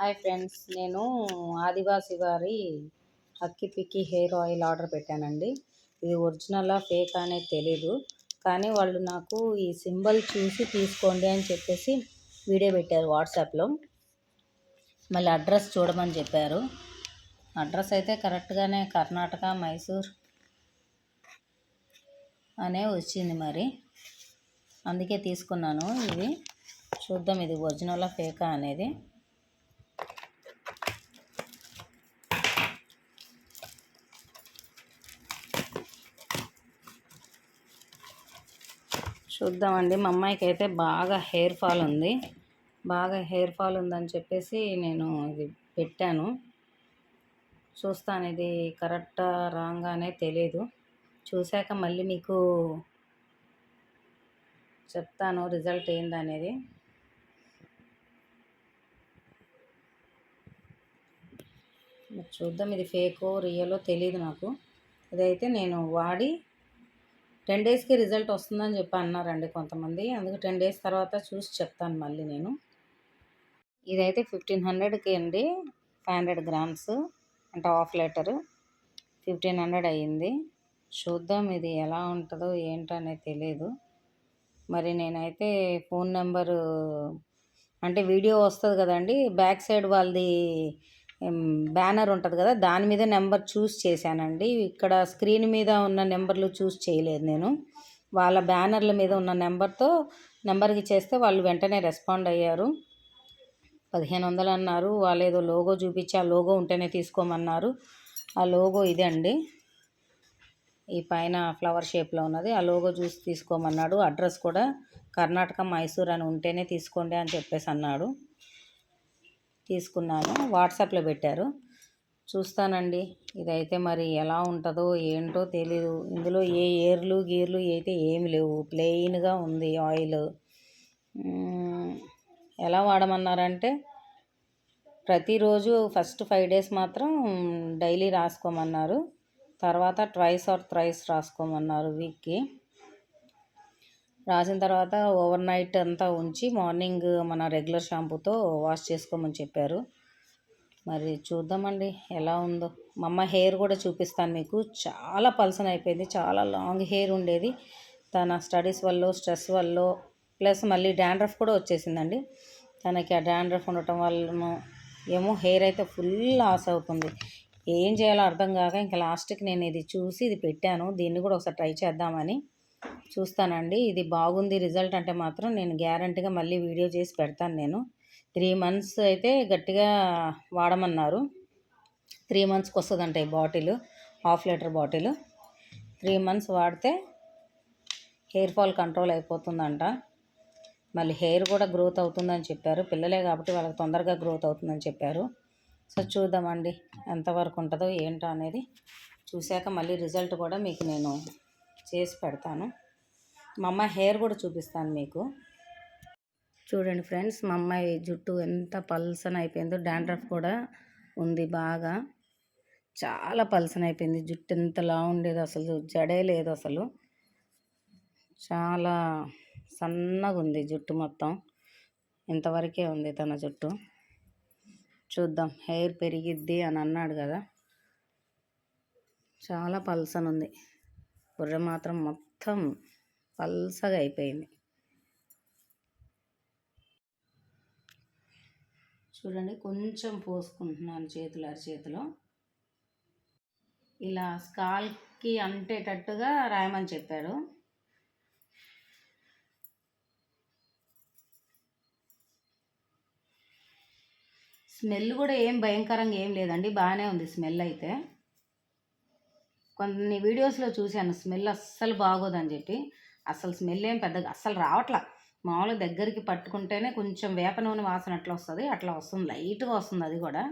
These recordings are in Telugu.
హాయ్ ఫ్రెండ్స్ నేను ఆదివాసి వారి అక్కి పిక్కి హెయిర్ ఆయిల్ ఆర్డర్ పెట్టానండి. ఇది ఒరిజినలా ఫేక్ అనేది తెలీదు కానీ వాళ్ళు నాకు ఈ సింబల్ చూసి తీసుకోండి అని చెప్పేసి వీడియో పెట్టారు వాట్సాప్లో. మళ్ళీ అడ్రస్ చూడమని చెప్పారు. అడ్రస్ అయితే కరెక్ట్గానే కర్ణాటక మైసూర్ అనే వచ్చింది మరి. అందుకే తీసుకున్నాను ఇది. చూద్దాం ఇది ఒరిజినలా ఫేకా అనేది. చూద్దామండి. మా అమ్మాయికి అయితే బాగా హెయిర్ ఫాల్ ఉంది. బాగా హెయిర్ ఫాల్ ఉందని చెప్పేసి నేను ఇది పెట్టాను. చూస్తాను ఇది కరెక్టా రాగానే అనే తెలియదు చూశాక మళ్ళీ మీకు చెప్తాను రిజల్ట్ ఏందనేది చూద్దాం ఇది ఫేకో రియలో తెలియదు నాకు. ఇదైతే నేను వాడి టెన్ డేస్కి రిజల్ట్ వస్తుందని చెప్పి అన్నారండి కొంతమంది. అందుకు టెన్ డేస్ తర్వాత చూసి చెప్తాను మళ్ళీ నేను. ఇదైతే ఫిఫ్టీన్ హండ్రెడ్కి అండి ఫైవ్ హండ్రెడ్ గ్రామ్స్ అంటే హాఫ్ లీటరు. ఫిఫ్టీన్ హండ్రెడ్ అయ్యింది. చూద్దాం ఇది ఎలా ఉంటుందో ఏంటో అనేది తెలియదు మరి నేనైతే ఫోన్ నెంబరు అంటే వీడియో వస్తుంది కదండి బ్యాక్ సైడ్ వాళ్ళది బ్యానర్ ఉంటుంది కదా దాని మీద నెంబర్ చూస్ చేశానండి. ఇక్కడ స్క్రీన్ మీద ఉన్న నెంబర్లు చూస్ చేయలేదు నేను. వాళ్ళ బ్యానర్ల మీద ఉన్న నెంబర్తో నెంబర్కి చేస్తే వాళ్ళు వెంటనే రెస్పాండ్ అయ్యారు. పదిహేను వందలు అన్నారు. వాళ్ళు ఏదో లోగో చూపించి ఆ లోగో ఉంటేనే తీసుకోమన్నారు. ఆ లోగో ఇదే అండి ఈ పైన ఫ్లవర్ షేప్లో ఉన్నది. ఆ లోగో చూసి తీసుకోమన్నాడు. అడ్రస్ కూడా కర్ణాటక మైసూర్ అని ఉంటేనే తీసుకోండి అని చెప్పేసి అన్నాడు. తీసుకున్నాను. వాట్సాప్లో పెట్టారు. చూస్తానండి. ఇదైతే మరి ఎలా ఉంటుందో ఏంటో తెలీదు. ఇందులో ఏ ఏర్లు గీర్లు అయితే ఏమి లేవు. ప్లెయిన్గా ఉంది ఆయిల్. ఎలా వాడమన్నారంటే ప్రతిరోజు ఫస్ట్ ఫైవ్ డేస్ మాత్రం డైలీ రాసుకోమన్నారు. తర్వాత ట్వైస్ ఆర్ థ్రైస్ రాసుకోమన్నారు వీక్కి. రాసిన తర్వాత ఓవర్ నైట్ అంతా ఉంచి మార్నింగ్ మన రెగ్యులర్ షాంపూతో వాష్ చేసుకోమని చెప్పారు. మరి చూద్దామండి ఎలా ఉందో. మా అమ్మ హెయిర్ కూడా చూపిస్తాను మీకు. చాలా పల్సన్ అయిపోయింది. చాలా లాంగ్ హెయిర్ ఉండేది. తన స్టడీస్ వల్ల స్ట్రెస్ వల్ల ప్లస్ మళ్ళీ డాండ్రఫ్ కూడా వచ్చేసిందండి. తనకి ఆ డాండ్రఫ్ ఉండటం వల్ల ఏమో హెయిర్ అయితే ఫుల్ లాస్ అవుతుంది. ఏం చేయాలో అర్థం కాక ఇంకా లాస్ట్కి నేను ఇది చూసి ఇది పెట్టాను. దీన్ని కూడా ఒకసారి ట్రై చేద్దామని. చూస్తానండి. ఇది బాగుంది రిజల్ట్ అంటే మాత్రం నేను గ్యారంటీగా మళ్ళీ వీడియో చేసి పెడతాను నేను. త్రీ మంత్స్ అయితే గట్టిగా వాడమన్నారు. త్రీ మంత్స్కి వస్తుందంట ఈ bottle half litre bottle. Three months వాడితే హెయిర్ ఫాల్ కంట్రోల్ అయిపోతుందంట. మళ్ళీ హెయిర్ కూడా గ్రోత్ అవుతుందని చెప్పారు. పిల్లలే కాబట్టి వాళ్ళకి తొందరగా గ్రోత్ అవుతుందని చెప్పారు. సో చూద్దామండి. ఎంతవరకు ఉంటుందో ఏంటో అనేది చూశాక మళ్ళీ రిజల్ట్ కూడా మీకు నేను చేసి పెడతాను. మా అమ్మాయి హెయిర్ కూడా చూపిస్తాను మీకు. చూడండి ఫ్రెండ్స్ మా అమ్మాయి జుట్టు ఎంత పల్సన్ అయిపోయిందో డాండ్రఫ్ కూడా ఉంది బాగా. చాలా పల్సన అయిపోయింది. జుట్టు ఎంతలా ఉండేది అసలు జడే లేదు అసలు. చాలా సన్నగా ఉంది జుట్టు మొత్తం. ఇంతవరకే ఉంది తన జుట్టు. చూద్దాం హెయిర్ పెరిగిద్ది అని అన్నాడు కదా. చాలా పల్సన్ ఉంది. బుర్ర మాత్రం మొత్తం పల్సగా అయిపోయింది. చూడండి కొంచెం పోసుకుంటున్నాను చేతులు అరిచేతిలో ఇలా స్కాల్కి అంటేటట్టుగా రాయమని చెప్పాడు. స్మెల్ కూడా ఏం భయంకరంగా ఏం లేదండి బాగానే ఉంది స్మెల్ అయితే. కొన్ని వీడియోస్లో చూశాను. స్మెల్ అస్సలు బాగోదని చెప్పి. అసలు స్మెల్ ఏం పెద్దగా అస్సలు రావట్లా. మామూలుగా దగ్గరికి పట్టుకుంటేనే కొంచెం వేప నూనె వాసన అట్లా వస్తుంది. అట్లా వస్తుంది. లైట్గా వస్తుంది అది కూడా.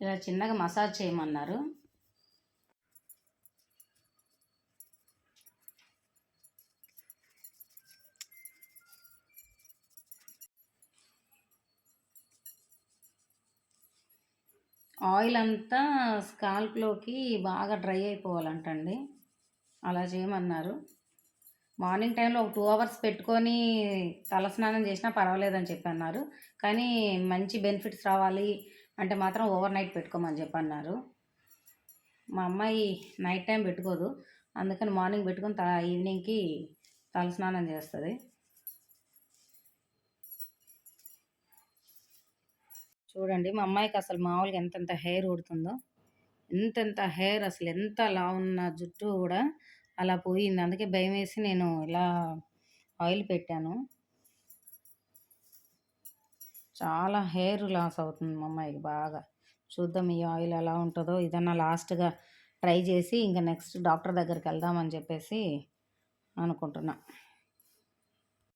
ఇలా చిన్నగా మసాజ్ చేయమన్నారు. ఆయిల్ అంతా స్కాల్ప్లోకి బాగా డ్రై అయిపోవాలంటండి. అలా చేయమన్నారు. మార్నింగ్ టైంలో ఒక టూ అవర్స్ పెట్టుకొని తలస్నానం చేసినా పర్వాలేదని చెప్పి అన్నారు కానీ మంచి బెనిఫిట్స్ రావాలి అంటే మాత్రం ఓవర్ నైట్ పెట్టుకోమని చెప్పి అన్నారు మా అమ్మాయి నైట్ టైం పెట్టుకోదు. అందుకని మార్నింగ్ పెట్టుకొని త ఈవినింగ్కి తలస్నానం చేస్తుంది. చూడండి మా అమ్మాయికి అసలు మామూలుగా ఎంతెంత హెయిర్ ఊడుతుందో ఎంతెంత హెయిర్ అసలు ఎంత లా ఉన్న జుట్టు కూడా అలా పోయింది. అందుకే భయం వేసి నేను ఇలా ఆయిల్ పెట్టాను. చాలా హెయిర్ లాస్ అవుతుంది మా అమ్మాయికి బాగా. చూద్దాం ఈ ఆయిల్ ఎలా ఉంటుందో. ఇదన్నా లాస్ట్గా ట్రై చేసి ఇంకా నెక్స్ట్ డాక్టర్ దగ్గరికి వెళ్దామని చెప్పేసి అనుకుంటున్నా.